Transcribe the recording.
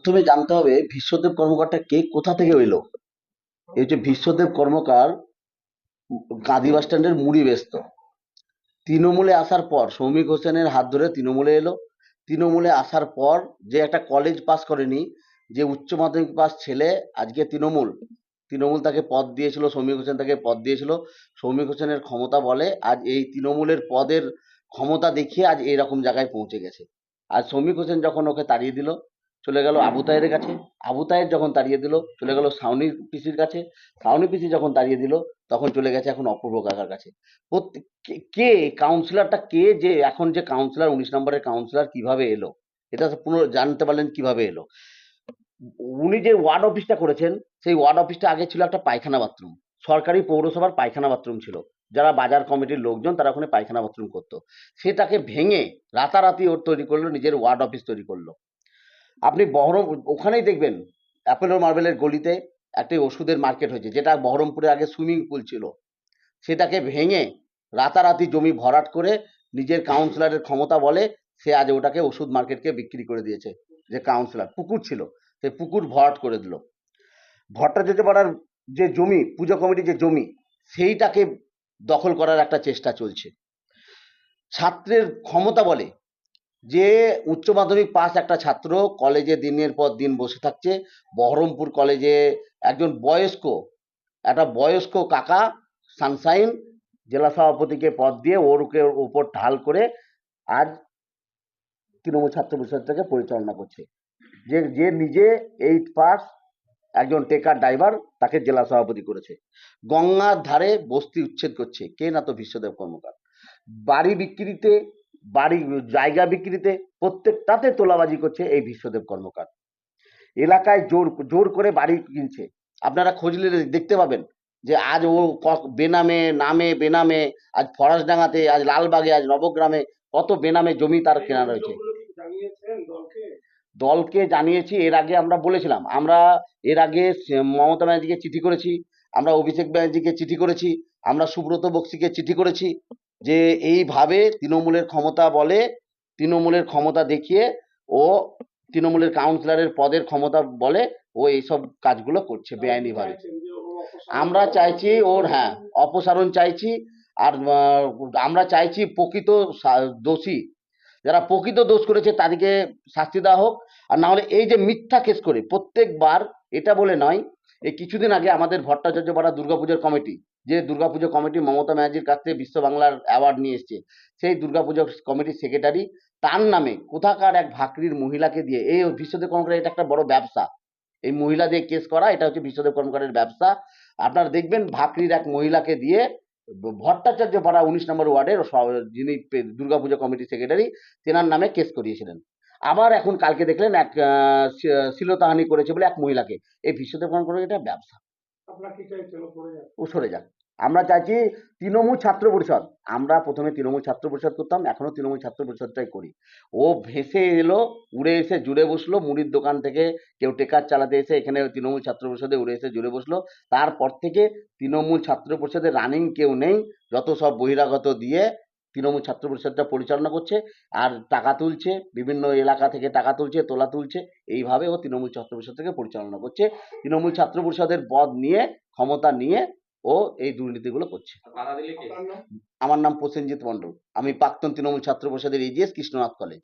প্রথমে জানতে হবে বিশ্বদেব কর্মকারটা কে কোথা থেকে এলো? এই হচ্ছে বিশ্বদেব কর্মকার গাঁধী বাস স্ট্যান্ডের মুড়ি ব্যস্ত তৃণমূলে আসার পর, সৌমিক হোসেনের হাত ধরে তৃণমূলে এলো। তৃণমূলে আসার পর যে একটা কলেজ পাস করেনি, যে উচ্চ মাধ্যমিক পাস ছেলে আজকে তৃণমূল তৃণমূল তাকে পদ দিয়েছিল, সৌমিক হোসেন তাকে পদ দিয়েছিল। সৌমিক হোসেনের ক্ষমতা বলে, আজ এই তৃণমূলের পদের ক্ষমতা দেখিয়ে আজ এইরকম জায়গায় পৌঁছে গেছে। আর সৌমিক হোসেন যখন ওকে তাড়িয়ে দিল চলে গেল আবু তাহেরের কাছে। আবু তাহের যখন তাড়িয়ে দিল, চলে গেল সাউনি পিসির কাছে। সাউনি পিসি যখন তাড়িয়ে দিল, তখন চলে গেছে এখন অপূর্ব কাকার কাছে। কে- কাউন্সিলরটা কে যে এখন যে কাউন্সিলর উনিশ নম্বরের কাউন্সিলর কীভাবে এলো? এটা তো পুনঃ জানতে পারলেন কীভাবে এলো। উনি যে ওয়ার্ড অফিসটা করেছেন, সেই ওয়ার্ড অফিসটা আগে ছিল একটা পায়খানা বাথরুম। সরকারি পৌরসভার পায়খানা বাথরুম ছিল। যারা বাজার কমিটির লোকজন, তারা ওখানে পায়খানা বাথরুম করতো। সেটাকে ভেঙে রাতারাতি ওর তৈরি করল, নিজের ওয়ার্ড অফিস তৈরি করল। আপনি বহরম, ওখানেই দেখবেন, অ্যাপেলো মার্বেলের গলিতে একটি ওষুধের মার্কেট হয়েছে, যেটা বহরমপুরে আগে সুইমিং পুল ছিল। সেটাকে ভেঙে রাতারাতি জমি ভরাট করে নিজের কাউন্সিলরের ক্ষমতা বলে সে আজ ওটাকে ওষুধ মার্কেটকে বিক্রি করে দিয়েছে, যে কাউন্সিলর, পুকুর ছিল সেই পুকুর ভরাট করে দিল। ভট্টাচার্য পাড়ার যে জমি, পুজো কমিটির যে জমি, সেইটাকে দখল করার একটা চেষ্টা চলছে। ছাত্রের ক্ষমতা বলে যে উচ্চ মাধ্যমিক পাস একটা ছাত্র কলেজে দিনের পর দিন বসে থাকছে, বহরমপুর কলেজে একজন বয়স্ক, একটা বয়স্ক কাকা সানসাইন জেলা সভাপতিকে পদ দিয়ে ওর ওকে উপর ঢাল করে আজ তৃণমূল ছাত্র পরিষদটাকে পরিচালনা করছে। যে যে নিজে এইট পাস একজন টেকার ড্রাইভার তাকে জেলা সভাপতি করেছে। গঙ্গার ধারে বস্তি উচ্ছেদ করছে। কে না তো বিশ্বদেব কর্মকার। বাড়ি বিক্রিতে বাড়ি, জায়গা বিক্রিতে প্রত্যেকটাতে তোলাবাজি করছে এই বিশ্বদেব কর্মকার। এলাকায় জোর জোর করে বাড়ি কিনছে। আপনারা খুঁজলে দেখতে পাবেন যে আজ ও বেনামে, নামে বেনামে, আজ ফরাসডাঙ্গাতে, আজ লালবাগে, আজ নবগ্রামে কত বেনামে জমি তার কেনা রয়েছে। দলকে জানিয়েছি, এর আগে আমরা বলেছিলাম, আমরা এর আগে মমতা ব্যানার্জিকে চিঠি করেছি, আমরা অভিষেক ব্যানার্জিকে চিঠি করেছি, আমরা সুব্রত বক্সিকে চিঠি করেছি। যে এইভাবে তৃণমূলের ক্ষমতা বলে, তৃণমূলের ক্ষমতা দেখিয়ে ও তৃণমূলের কাউন্সিলরের পদের ক্ষমতা বলে ও এইসব কাজগুলো করছে বেআইনিভাবে আমরা চাইছি ওর হ্যাঁ অপসারণ চাইছি আর আমরা চাইছি প্রকৃত দোষী। যারা প্রকৃত দোষ করেছে তাদেরকে শাস্তি দেওয়া হোক। আর না হলে এই যে মিথ্যা কেস করে প্রত্যেকবার, এটা বলে নয়, এই কিছুদিন আগে আমাদের ভট্টাচার্য পাড়া দুর্গাপুজোর কমিটি যে দুর্গাপুজো কমিটি মমতা ব্যানার্জির কাছ থেকে বিশ্ব বাংলার অ্যাওয়ার্ড নিয়ে এসছে সেই দুর্গাপুজো কমিটির সেক্রেটারি তার নামে কোথাকার এক ভাকরির মহিলাকে দিয়ে এই বিশ্বদেব কর্মকার এটা একটা বড় ব্যবসা। এই মহিলা দিয়ে কেস করা এটা হচ্ছে বিশ্বদেব কর্মকারের ব্যবসা। আপনারা দেখবেন ভাকরির এক মহিলাকে দিয়ে ভট্টাচার্য পাড়া উনিশ নম্বর ওয়ার্ডের যিনি দুর্গাপুজো কমিটির সেক্রেটারি তেনার নামে কেস করিয়েছিলেন। আবার এখন কালকে দেখলেন এক আহ, শি- শ্লীলতাহানি করেছে বলে এক মহিলাকে। এই বিশ্বদেব কর্মকার এটা ব্যবসা। সরে যাক। আমরা চাইছি তৃণমূল ছাত্র পরিষদ। আমরা প্রথমে তৃণমূল ছাত্র পরিষদ করতাম এখনও তৃণমূল ছাত্র পরিষদটাই করি। ও ভেসে এলো, উড়ে এসে জুড়ে বসল, মুড়ির দোকান থেকে কেউ টেকার চালাতে এসে এখানে তৃণমূল ছাত্র পরিষদে উড়ে এসে জুড়ে বসল। তারপর থেকে তৃণমূল ছাত্র পরিষদের রানিং কেউ নেই, যত সব বহিরাগত দিয়ে তৃণমূল ছাত্র পরিষদটা পরিচালনা করছে আর টাকা তুলছে বিভিন্ন এলাকা থেকে টাকা তুলছে তোলা তুলছে। এইভাবে ও তৃণমূল ছাত্র পরিষদ থেকে পরিচালনা করছে। তৃণমূল ছাত্র পরিষদের পদ নিয়ে ক্ষমতা নিয়ে ও এই দুর্নীতিগুলো করছে। আমার নাম প্রসেনজিৎ মণ্ডল। আমি প্রাক্তন তৃণমূল ছাত্র পরিষদের এজিএস কৃষ্ণনাথ কলেজ।